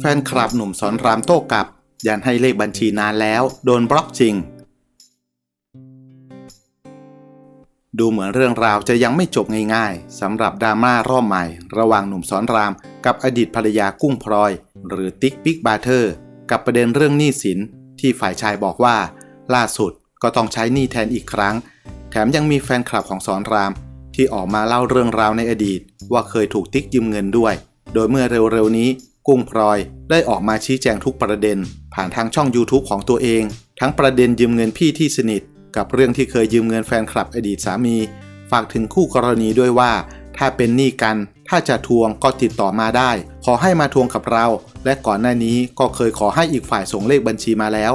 แฟนคลับหนุ่มสอนรามโต้กลับ ยันให้เลขบัญชีนานแล้ว โดนบล็อกจริง ดูเหมือนเรื่องราวจะยังไม่จบง่ายๆสำหรับดราม่ารอบใหม่ ระหว่างหนุ่มสอนราม กับอดีตภรรยากุ้งพลอย หรือติ๊กบิ๊กบาเทอร์ กับประเด็นเรื่องหนี้สิน ที่ฝ่ายชายบอกว่า ล่าสุดก็ต้องใช้หนี้แทนอีกครั้ง แถมยังมีแฟนคลับของสอนราม ที่ออกมาเล่าเรื่องราวในอดีต ว่าเคยถูกติ๊กยืมเงินด้วย โดยเมื่อเร็วๆนี้ กุ้งพลอย ได้ออกมาชี้แจงทุกประเด็น ผ่านทางช่อง YouTube ของตัวเอง ทั้งประเด็นยืมเงินพี่ที่สนิท กับเรื่องที่เคยยืมเงินแฟนคลับอดีตสามี ฝากถึงคู่กรณีด้วยว่า ถ้าเป็นหนี้กัน ถ้าจะทวงก็ติดต่อมาได้ ขอให้มาทวงกับเรา และก่อนหน้านี้ก็เคยขอให้อีกฝ่ายส่งเลขบัญชีมาแล้ว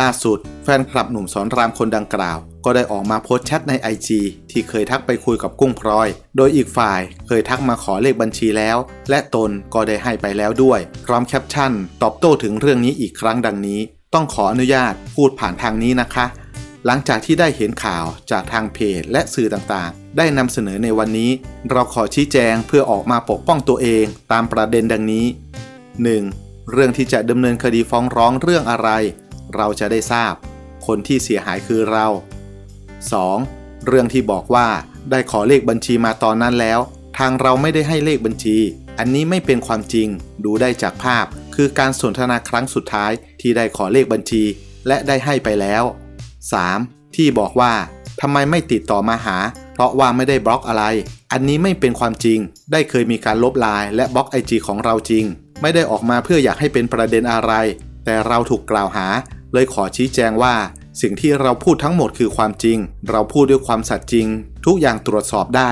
ล่าสุด แฟนคลับหนุ่มสอนรามคนดังกล่าว ก็ได้ออกมาโพสต์แชทใน IG ที่เคยทักไปคุยกับกุ้งพลอย โดยอีกฝ่ายเคยทักมาขอเลขบัญชีแล้ว และตนก็ได้ให้ไปแล้วด้วย พร้อมแคปชั่น ตอบโต้ถึงเรื่องนี้อีกครั้งดังนี้ ต้องขออนุญาตพูดผ่านทางนี้นะคะ หลังจากที่ได้เห็นข่าวจากทางเพจและสื่อต่างๆ ได้นำเสนอในวันนี้ เราขอชี้แจงเพื่อออกมาปกป้องตัวเองตามประเด็นดังนี้ 1. เรื่องที่จะดำเนินคดีฟ้องร้องเรื่องอะไร เราจะได้ทราบ คนที่เสียหายคือเรา 2. เรื่องที่บอกว่าได้ขอเลขบัญชีมาตอนนั้นแล้ว ทางเราไม่ได้ให้เลขบัญชี อันนี้ไม่เป็นความจริง ดูได้จากภาพ คือการสนทนาครั้งสุดท้ายที่ได้ขอเลขบัญชี และได้ให้ไปแล้ว 3. ที่บอกว่าทำไมไม่ติดต่อมาหา เพราะว่าไม่ได้บล็อกอะไร อันนี้ไม่เป็นความจริง ได้เคยมีการลบไลน์และบล็อกไอจของเราจริง ไม่ได้ออกมาเพื่ออยากให้เป็นประเด็นอะไร แต่เราถูกกล่าวหา เลยขอชี้แจงว่าสิ่งที่เราพูดทั้งหมดคือความจริง เราพูดด้วยความสัตย์จริง ทุกอย่างตรวจสอบได้